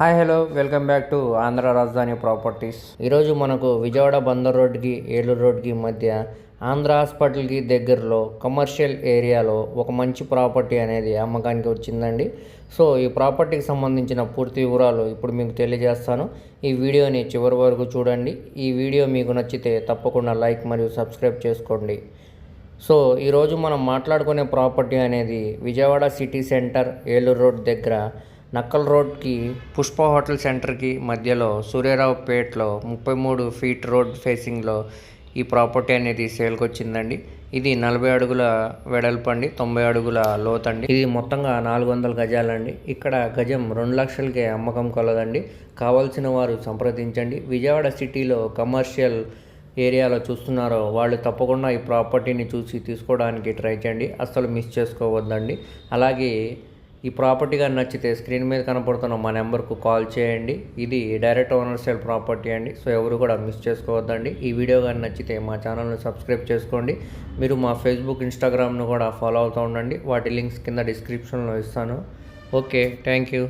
Hi hello welcome back to Andhra Rajadhani properties. ఈరోజు మనకు విజయవాడ బందర్ రోడ్కి ఏలూరు రోడ్కి మధ్య ఆంధ్ర హాస్పిటల్కి దగ్గరలో కమర్షియల్ ఏరియాలో ఒక మంచి ప్రాపర్టీ అనేది అమ్మకానికి వచ్చిందండి. సో ఈ ప్రాపర్టీకి సంబంధించిన పూర్తి వివరాలు ఇప్పుడు మీకు తెలియజేస్తాను. ఈ వీడియోని చివరి వరకు చూడండి. ఈ వీడియో మీకు నచ్చితే తప్పకుండా లైక్ మరియు సబ్స్క్రైబ్ చేసుకోండి. సో ఈరోజు మనం మాట్లాడుకునే ప్రాపర్టీ అనేది Vijayawada city centre Eluru road దగ్గర నక్కల్ రోడ్కి పుష్ప హోటల్ సెంటర్కి మధ్యలో సూర్యారావుపేటలో ముప్పై మూడు ఫీట్ రోడ్ ఫేసింగ్లో ఈ ప్రాపర్టీ అనేది సేల్కి వచ్చిందండి ఇది నలభై అడుగుల వెడల్పండి తొంభై అడుగుల లోతండి. ఇది మొత్తంగా నాలుగు వందల గజాలండి. ఇక్కడ గజం రెండు లక్షలకే అమ్మకం కలదండి. కావాల్సిన వారు సంప్రదించండి. విజయవాడ సిటీలో కమర్షియల్ ఏరియాలో చూస్తున్నారో వాళ్ళు తప్పకుండా ఈ ప్రాపర్టీని చూసి తీసుకోవడానికి ట్రై చేయండి. అస్సలు మిస్ చేసుకోవద్దండి. అలాగే ఈ ప్రాపర్టీ కానీ నచ్చితే స్క్రీన్ మీద కనపడుతున్న మా నెంబర్కు కాల్ చేయండి. ఇది డైరెక్ట్ ఓనర్ సేల్ ప్రాపర్టీ అండి. సో ఎవరు కూడా మిస్ చేసుకోవద్దండి. ఈ వీడియో కానీ నచ్చితే మా ఛానల్ని సబ్స్క్రైబ్ చేసుకోండి. మీరు మా ఫేస్బుక్ ఇన్స్టాగ్రామ్ను కూడా ఫాలో అవుతూ ఉండండి. వాటి లింక్స్ కింద డిస్క్రిప్షన్లో ఇస్తాను. Okay thank you